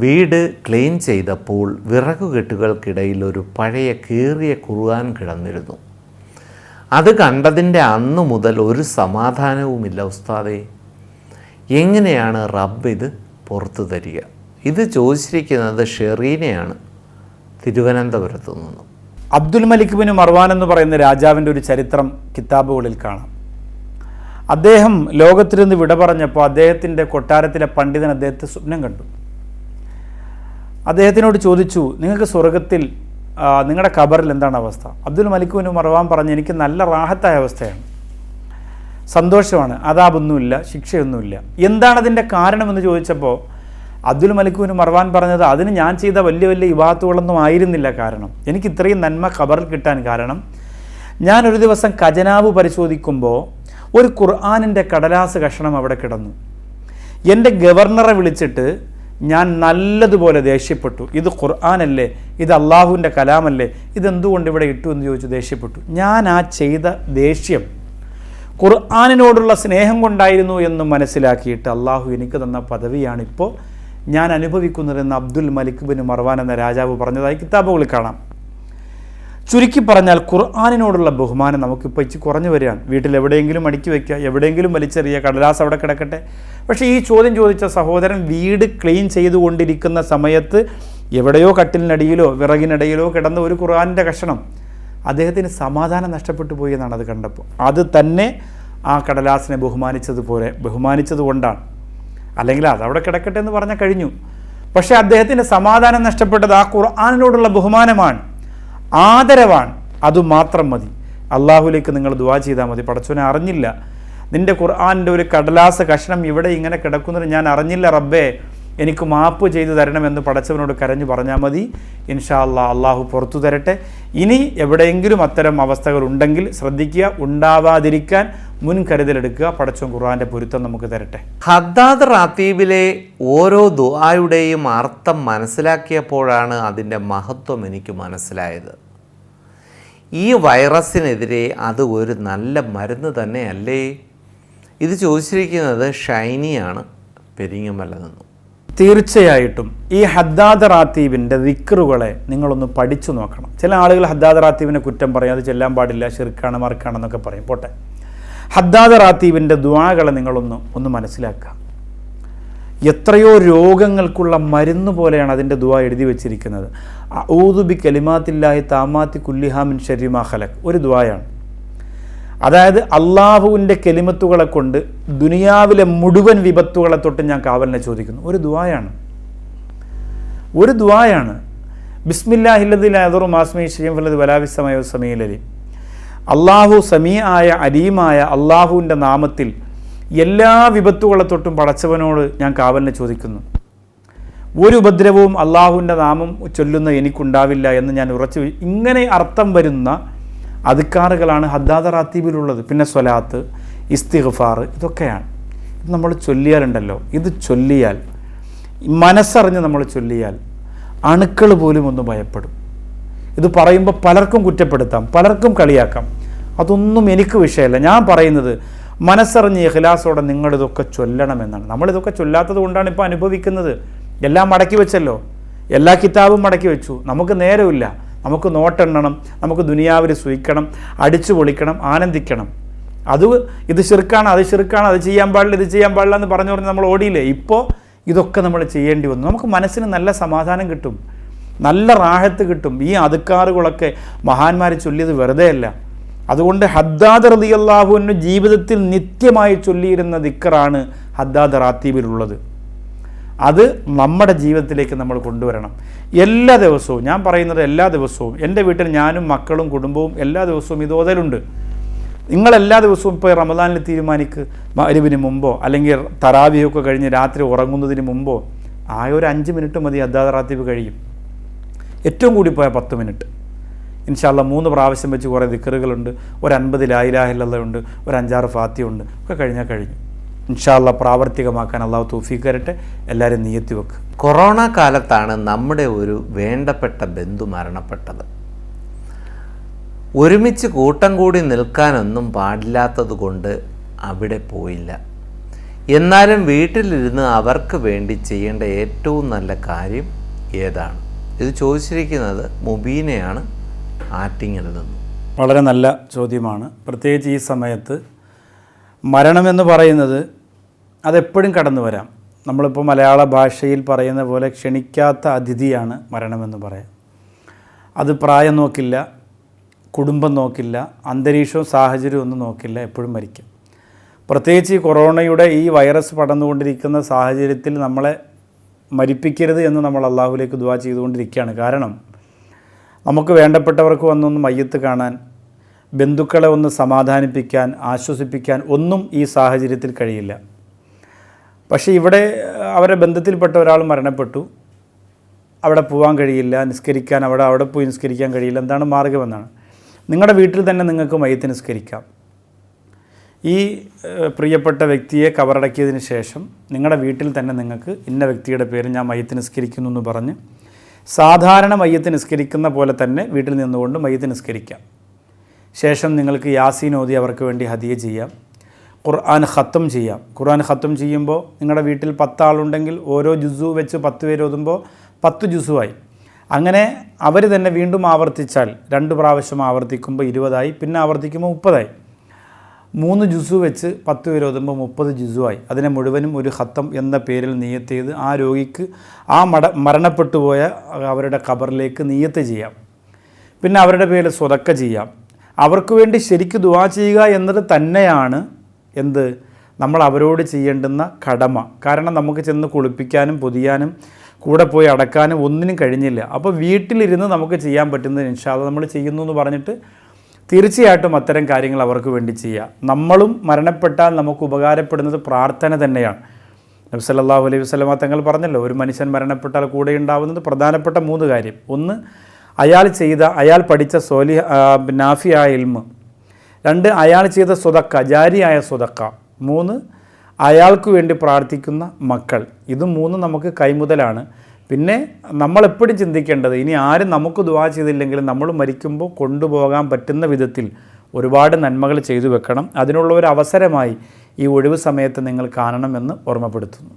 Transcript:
വീട് ക്ലീൻ ചെയ്തപ്പോൾ വിറകുകെട്ടുകൾക്കിടയിൽ ഒരു പഴയ കീറിയ കുറുവാൻ കിടന്നിരുന്നു. അത് കണ്ടതിന്റെ അന്ന് മുതൽ ഒരു സമാധാനവുമില്ല ഉസ്താദേ. എങ്ങനെയാണ് റബ്ബ് ഇത് പുറത്തു തരിക? ഇത് ചോദിച്ചിരിക്കുന്നത് ഷെറീനെയാണ്. തിരുവനന്തപുരത്തു നിന്നും. അബ്ദുൽ മലിക് ബിൻ മർവാൻ എന്ന് പറയുന്ന രാജാവിന്റെ ഒരു ചരിത്രം കിതാബുകളിൽ കാണാം. അദ്ദേഹം ലോകത്തിൽ നിന്ന് വിട പറഞ്ഞപ്പോൾ അദ്ദേഹത്തിന്റെ കൊട്ടാരത്തിലെ പണ്ഡിതൻ അദ്ദേഹത്തെ സ്വപ്നം കണ്ടു. അദ്ദേഹത്തിനോട് ചോദിച്ചു നിങ്ങൾക്ക് സ്വർഗത്തിൽ നിങ്ങളുടെ ഖബറിൽ എന്താണ് അവസ്ഥ? അബ്ദുൽ മലിക്കുവിന് മറവാൻ പറഞ്ഞു എനിക്ക് നല്ല റാഹത്തായ അവസ്ഥയാണ്. സന്തോഷമാണ്. അതാപൊന്നുമില്ല ശിക്ഷയൊന്നുമില്ല. എന്താണ് അതിന്റെ കാരണമെന്ന് ചോദിച്ചപ്പോൾ അബ്ദുൽ മലിക്കുവിന് മറവാൻ പറഞ്ഞത് അതിന് ഞാൻ ചെയ്ത വലിയ വലിയ വിവാഹത്തുകളൊന്നും ആയിരുന്നില്ല കാരണം. എനിക്ക് ഇത്രയും നന്മ ഖബറിൽ കിട്ടാൻ കാരണം ഞാൻ ഒരു ദിവസം ഖജനാവ് പരിശോധിക്കുമ്പോൾ ഒരു ഖുർആാനിന്റെ കടലാസ് കഷണം അവിടെ കിടന്നു. എന്റെ ഗവർണറെ വിളിച്ചിട്ട് ഞാൻ നല്ലതുപോലെ ദേഷ്യപ്പെട്ടു. ഇത് ഖുർആാനല്ലേ? ഇത് അള്ളാഹുവിന്റെ കലാമല്ലേ? ഇതെന്തുകൊണ്ട് ഇവിടെ ഇട്ടു എന്ന് ചോദിച്ചു ദേഷ്യപ്പെട്ടു. ഞാൻ ആ ചെയ്ത ദേഷ്യം ഖുർആാനിനോടുള്ള സ്നേഹം കൊണ്ടായിരുന്നു എന്ന് മനസ്സിലാക്കിയിട്ട് അള്ളാഹു എനിക്ക് തന്ന പദവിയാണിപ്പോൾ ഞാൻ അനുഭവിക്കുന്നതെന്ന് അബ്ദുൽ മലിക് ബിൻ മർവാൻ എന്ന രാജാവ് പറഞ്ഞതായി കിതാബുകളിൽ കാണാം. ചുരുക്കി പറഞ്ഞാൽ ഖുർആാനിനോടുള്ള ബഹുമാനം നമുക്കിപ്പോൾ ഇച്ചിരി കുറഞ്ഞു വരികയാണ്. വീട്ടിൽ എവിടെയെങ്കിലും അടുക്കി വയ്ക്കുക എവിടെയെങ്കിലും വലിച്ചെറിയുക കടലാസ് അവിടെ കിടക്കട്ടെ. പക്ഷേ ഈ ചോദ്യം ചോദിച്ച സഹോദരൻ വീട് ക്ലീൻ ചെയ്തുകൊണ്ടിരിക്കുന്ന സമയത്ത് എവിടെയോ കട്ടിലിനടിയിലോ വിറകിനടിയിലോ കിടന്ന ഒരു ഖുർആാനിന്റെ കഷണം അദ്ദേഹത്തിന് സമാധാനം നഷ്ടപ്പെട്ടു പോയി എന്നാണ് അത് കണ്ടപ്പോൾ. അത് തന്നെ ആ കടലാസിനെ ബഹുമാനിച്ചതുപോലെ ബഹുമാനിച്ചത് കൊണ്ടാണ്. അല്ലെങ്കിൽ അതവിടെ കിടക്കട്ടെ എന്ന് പറഞ്ഞാൽ കഴിഞ്ഞു. പക്ഷേ അദ്ദേഹത്തിന്റെ സമാധാനം നഷ്ടപ്പെട്ടത് ആ ഖുർആാനിനോടുള്ള ബഹുമാനമാണ്. ആദരവാണ്. അതുമാത്രം മതി. അള്ളാഹുലേക്ക് നിങ്ങൾ ദുവാ ചെയ്താൽ മതി. പടച്ചോനെ അറിഞ്ഞില്ല. നിന്റെ ഖുർആാനിന്റെ ഒരു കടലാസ കഷ്ണം ഇവിടെ ഇങ്ങനെ കിടക്കുന്നത് ഞാൻ അറിഞ്ഞില്ല റബ്ബേ. എനിക്ക് മാപ്പ് ചെയ്തു തരണമെന്ന് പടച്ചവനോട് കരഞ്ഞു പറഞ്ഞാൽ മതി. ഇൻഷാ അല്ലാ അള്ളാഹു പുറത്തു തരട്ടെ. ഇനി എവിടെയെങ്കിലും അത്തരം അവസ്ഥകൾ ഉണ്ടെങ്കിൽ ശ്രദ്ധിക്കുക ഉണ്ടാവാതിരിക്കാൻ മുൻകരുതലെടുക്കുക. പടച്ചോൻ ഖുർആാന്റെ പൊരുത്തം നമുക്ക് തരട്ടെ. ഹദ്ദാദ് റാത്തീബിലെ ഓരോ ദുആയുടെയും അർത്ഥം മനസ്സിലാക്കിയപ്പോഴാണ് അതിന്റെ മഹത്വം എനിക്ക് മനസ്സിലായത്. ഈ വൈറസിനെതിരെ അത് ഒരു നല്ല മരുന്ന് തന്നെയല്ലേ? ഇത് ചോദിച്ചിരിക്കുന്നത് ഷൈനിയാണ് പെരിങ്ങമല നിന്നും തീർച്ചയായിട്ടും ഈ ഹദ്ദാദ് റാത്തീബിന്റെ ദിക്റുകളെ നിങ്ങളൊന്ന് പഠിച്ചു നോക്കണം. ചില ആളുകൾ ഹദ്ദാദ് റാത്തീബിനെ കുറ്റം പറയും അത് ചെല്ലാൻ പാടില്ല ഷിർക്കാണ് മറക്കാണെന്നൊക്കെ പറയും. പോട്ടെ. ഹദ്ദാദ് റാത്തീബിന്റെ ദ്വാകളെ നിങ്ങളൊന്ന് ഒന്ന് മനസ്സിലാക്കുക. എത്രയോ രോഗങ്ങൾക്കുള്ള മരുന്ന് പോലെയാണ് അതിന്റെ ദുവ എഴുതി വെച്ചിരിക്കുന്നത്. ഊതുബി കലിമാത്തില്ലാഹി താമാത്തി കുല്ലിഹാമിൻ ഷരീമാ ഖലക് ഒരു ദുവായാണ് അതായത് അള്ളാഹുവിന്റെ കെലിമത്തുകളെ കൊണ്ട് ദുനിയാവിലെ മുഴുവൻ വിപത്തുകളെ തൊട്ട് ഞാൻ കാവലിനെ ചോദിക്കുന്നു. ഒരു ദുവായാണ് ഒരു ദുവായാണ് ബിസ്മില്ലാഹില്ലതി അദറു മാസ്മി ഷെയ്യം ഫലത് വലാവിസമയോ സമീലലി. അള്ളാഹു സമീ ആയ അലീമായ അള്ളാഹുവിന്റെ നാമത്തിൽ എല്ലാ വിപത്തുകളെ തൊട്ടും പടച്ചവനോട് ഞാൻ കാവലിനെ ചോദിക്കുന്നു. ഒരു ഉപദ്രവവും അള്ളാഹുവിന്റെ നാമം ചൊല്ലുന്ന എനിക്കുണ്ടാവില്ല എന്ന് ഞാൻ ഉറച്ചു ഇങ്ങനെ അർത്ഥം വരുന്ന അധികാറുകളാണ് ഹദ്ദാദ റാത്തീബിലുള്ളത്. പിന്നെ സ്വലാത്ത് ഇസ്തിഗ്ഫാർ ഇതൊക്കെയാണ്. ഇത് നമ്മൾ ചൊല്ലിയാലുണ്ടല്ലോ. ഇത് ചൊല്ലിയാൽ മനസ്സറിഞ്ഞ് നമ്മൾ ചൊല്ലിയാൽ അണുക്കൾ പോലും ഒന്ന് ഭയപ്പെടും. ഇത് പറയുമ്പോൾ പലർക്കും കുറ്റപ്പെടുത്താം പലർക്കും കളിയാക്കാം. അതൊന്നും എനിക്ക് വിഷയമല്ല. ഞാൻ പറയുന്നത് മനസ്സറിഞ്ഞ് ഇഖ്ലാസോടെ നിങ്ങളിതൊക്കെ ചൊല്ലണമെന്നാണ്. നമ്മളിതൊക്കെ ചൊല്ലാത്തത് കൊണ്ടാണ് ഇപ്പോൾ അനുഭവിക്കുന്നത്. എല്ലാം മടക്കി വെച്ചല്ലോ. എല്ലാ കിതാബും മടക്കി വെച്ചു. നമുക്ക് നേരമില്ല. നമുക്ക് നോട്ടെണ്ണണം. നമുക്ക് ദുനിയാവിൽ സൂയിക്കണം അടിച്ചു പൊളിക്കണം. ആനന്ദിക്കണം. അത് ഇത് ചെറുക്കാണ് അത് ചെറുക്കാണ് അത് ചെയ്യാൻ പാടില്ല ഇത് ചെയ്യാൻ പാടില്ല എന്ന് പറഞ്ഞു പറഞ്ഞ് നമ്മൾ ഓടിയില്ലേ? ഇപ്പോൾ ഇതൊക്കെ നമ്മൾ ചെയ്യേണ്ടി വന്നു. നമുക്ക് മനസ്സിന് നല്ല സമാധാനം കിട്ടും. നല്ല റാഹത്ത് കിട്ടും. ഈ അതുക്കാറുകളൊക്കെ മഹാന്മാർ ചൊല്ലിയത് വെറുതെയല്ല. അതുകൊണ്ട് ഹദ്ദാദ് റതിയല്ലാഹുവിന് ജീവിതത്തിൽ നിത്യമായി ചൊല്ലിയിരുന്ന ദിക്കറാണ് ഹദ്ദാദ് റാത്തീബിലുള്ളത്. അത് നമ്മുടെ ജീവിതത്തിലേക്ക് നമ്മൾ കൊണ്ടുവരണം. എല്ലാ ദിവസവും ഞാൻ പറയുന്നത് എല്ലാ ദിവസവും എന്റെ വീട്ടിൽ ഞാനും മക്കളും കുടുംബവും എല്ലാ ദിവസവും ഇത് ഓതലുണ്ട്. നിങ്ങൾ എല്ലാ ദിവസവും ഇപ്പോൾ റമദാനിൽ തീരുമാനിക്ക്. മരുവിന് മുമ്പോ അല്ലെങ്കിൽ തറാവിയൊക്കെ കഴിഞ്ഞ് രാത്രി ഉറങ്ങുന്നതിന് മുമ്പോ ആയൊരു ഒരു അഞ്ച് മിനിറ്റ് മതി അദ്ദാദ് റാത്തീബ് കഴിയും. ഏറ്റവും കൂടി പോയാൽ പത്ത് മിനിറ്റ്. ഇൻഷാല്ല മൂന്ന് പ്രാവശ്യം വെച്ച് കുറേ ദിക്കറുകളുണ്ട് ഒരു അൻപത് ലായിലാഹില്ലുണ്ട് ഒരു അഞ്ചാറ് ഫാത്തിയുണ്ട് ഒക്കെ കഴിഞ്ഞാൽ കഴിഞ്ഞു. ഇൻഷാല്ല പ്രാവർത്തികമാക്കാൻ അള്ളാഹു തൗഫീഖ് തരട്ടെ. എല്ലാവരും നിയത്തി വെക്കുക കൊറോണ കാലത്താണ് നമ്മുടെ ഒരു വേണ്ടപ്പെട്ട ബന്ധു മരണപ്പെട്ടത്. ഒരുമിച്ച് കൂട്ടം കൂടി നിൽക്കാനൊന്നും പാടില്ലാത്തത് കൊണ്ട് അവിടെ പോയില്ല. എന്നാലും വീട്ടിലിരുന്ന് അവർക്ക് വേണ്ടി ചെയ്യേണ്ട ഏറ്റവും നല്ല കാര്യം ഏതാണ്? ഇത് ചോദിച്ചിരിക്കുന്നത് മുബീനയാണ്. ആറ്റിങ്ങിൽ നിന്നും വളരെ നല്ല ചോദ്യമാണ്. പ്രത്യേകിച്ച് ഈ സമയത്ത് മരണമെന്ന് പറയുന്നത് അതെപ്പോഴും കടന്നു വരാം. നമ്മളിപ്പോൾ മലയാള ഭാഷയിൽ പറയുന്ന പോലെ ക്ഷണിക്കാത്ത അതിഥിയാണ് മരണമെന്ന് പറയാം. അത് പ്രായം നോക്കില്ല കുടുംബം നോക്കില്ല അന്തരീക്ഷവും സാഹചര്യവും ഒന്നും നോക്കില്ല എപ്പോഴും മരിക്കും. പ്രത്യേകിച്ച് ഈ കൊറോണയുടെ ഈ വൈറസ് പടർന്നുകൊണ്ടിരിക്കുന്ന സാഹചര്യത്തിൽ നമ്മളെ മരിപ്പിക്കരുത് എന്ന് നമ്മൾ അള്ളാഹുലേക്ക് ദുവാ ചെയ്തുകൊണ്ടിരിക്കുകയാണ്. കാരണം നമുക്ക് വേണ്ടപ്പെട്ടവർക്ക് വന്നൊന്ന് മയ്യത്ത് കാണാൻ ബന്ധുക്കളെ ഒന്ന് സമാധാനിപ്പിക്കാൻ ആശ്വസിപ്പിക്കാൻ ഒന്നും ഈ സാഹചര്യത്തിൽ കഴിയില്ല. പക്ഷേ ഇവിടെ അവരെ ബന്ധത്തിൽപ്പെട്ട ഒരാൾ മരണപ്പെട്ടു. അവിടെ പോകാൻ കഴിയില്ല നിസ്കരിക്കാൻ അവിടെ അവിടെ പോയി നിസ്കരിക്കാൻ കഴിയില്ല. എന്താണ് മാർഗമെന്നാണ് നിങ്ങളുടെ വീട്ടിൽ തന്നെ നിങ്ങൾക്ക് മയത്ത് നിസ്കരിക്കാം. ഈ പ്രിയപ്പെട്ട വ്യക്തിയെ കവറടക്കിയതിന് ശേഷം നിങ്ങളുടെ വീട്ടിൽ തന്നെ നിങ്ങൾക്ക് ഇന്ന വ്യക്തിയുടെ പേര് ഞാൻ മയത്ത് നിസ്കരിക്കുന്നു എന്ന് പറഞ്ഞ് സാധാരണ മയ്യത്ത് നിസ്കരിക്കുന്ന പോലെ തന്നെ വീട്ടിൽ നിന്നുകൊണ്ട് മയ്യത്ത് നിസ്കരിക്കാം. ശേഷം നിങ്ങൾക്ക് യാസീൻ ഓതി അവർക്ക് വേണ്ടി ഹദിയ ചെയ്യാം. ഖുർആൻ ഖത്തും ചെയ്യാം. ഖുർആൻ ഖത്തും ചെയ്യുമ്പോൾ നിങ്ങളുടെ വീട്ടിൽ പത്താളുണ്ടെങ്കിൽ ഓരോ ജുസു വെച്ച് പത്ത് പേര് ഓതുമ്പോൾ പത്ത് ജുസുവായി അങ്ങനെ അവർ തന്നെ വീണ്ടും ആവർത്തിച്ചാൽ രണ്ട് പ്രാവശ്യം ആവർത്തിക്കുമ്പോൾ ഇരുപതായി പിന്നെ ആവർത്തിക്കുമ്പോൾ മുപ്പതായി. മൂന്ന് ജുസു വെച്ച് പത്ത് പേര് ഓതുമ്പോൾ മുപ്പത് ജുസുവായി. അതിനെ മുഴുവനും ഒരു ഹത്തം എന്ന പേരിൽ നീയത്ത് ചെയ്ത് ആ രോഗിക്ക് ആ മട മരണപ്പെട്ടു പോയ അവരുടെ ഖബറിലേക്ക് നീയത്ത് ചെയ്യാം. പിന്നെ അവരുടെ പേരിൽ സ്വതക്ക ചെയ്യാം. അവർക്ക് വേണ്ടി ശരിക്ക് ദുവാ ചെയ്യുക എന്നത് തന്നെയാണ് എന്ത്? നമ്മൾ അവരോട് ചെയ്യേണ്ടുന്ന കടമ. കാരണം നമുക്ക് ചെന്ന് കുളിപ്പിക്കാനും പൊതിയാനും കൂടെ പോയി അടക്കാനും ഒന്നിനും കഴിഞ്ഞില്ല. അപ്പോൾ വീട്ടിലിരുന്ന് നമുക്ക് ചെയ്യാൻ പറ്റുന്നത് ഇൻഷാല്ല നമ്മൾ ചെയ്യുന്നു എന്ന് പറഞ്ഞിട്ട് തീർച്ചയായിട്ടും അത്തരം കാര്യങ്ങൾ അവർക്ക് വേണ്ടി ചെയ്യുക നമ്മളും മരണപ്പെട്ടാൽ നമുക്ക് ഉപകാരപ്പെടുന്നത് പ്രാർത്ഥന തന്നെയാണ്. നബി സല്ലല്ലാഹു അലൈഹി വസല്ലമ തങ്ങൾ പറഞ്ഞല്ലോ ഒരു മനുഷ്യൻ മരണപ്പെട്ടാൽ കൂടെ ഉണ്ടാവുന്നത് പ്രധാനപ്പെട്ട മൂന്ന് കാര്യം. ഒന്ന് അയാൾ ചെയ്ത അയാൾ പഠിച്ച സോലി നാഫിയായ ഇൽമ്. രണ്ട് അയാൾ ചെയ്ത സ്വതക്ക ജാരിയായ സ്വതക്ക. മൂന്ന് അയാൾക്ക് വേണ്ടി പ്രാർത്ഥിക്കുന്ന മക്കൾ. ഇത് മൂന്ന് നമുക്ക് കൈമുതലാണ്. പിന്നെ നമ്മളെപ്പോഴും ചിന്തിക്കേണ്ടത് ഇനി ആരും നമുക്ക് ദുവാ ചെയ്തില്ലെങ്കിലും നമ്മൾ മരിക്കുമ്പോൾ കൊണ്ടുപോകാൻ പറ്റുന്ന വിധത്തിൽ ഒരുപാട് നന്മകൾ ചെയ്തു വെക്കണം. അതിനുള്ള ഒരു അവസരമായി ഈ ഒഴിവ് സമയത്ത് നിങ്ങൾ കാണണമെന്ന് ഓർമ്മപ്പെടുത്തുന്നു.